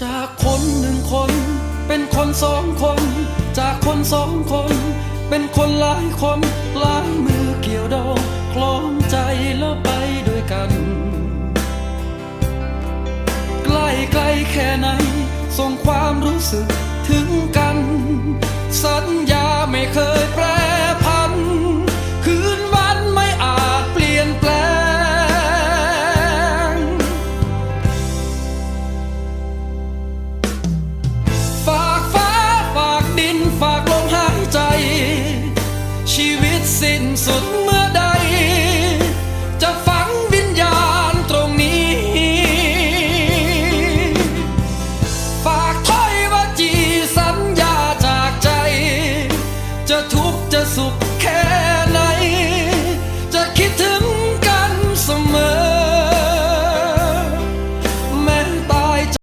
จากคนหนึ่งคน เป็นคนสองคน จากคนสองคน เป็นคนหลายคนหลายมือเกี่ยวดองคล้องใจแล้วไปด้วยกัน ใกล้ไกลแค่ไหนส่งความรู้สึกถึงกัน สิ้นสุดเมื่อใด จะฝังวิญญาณตรงนี้ ฝากถ้อยวจีสัญญาจากใจ จะทุกข์จะสุขแค่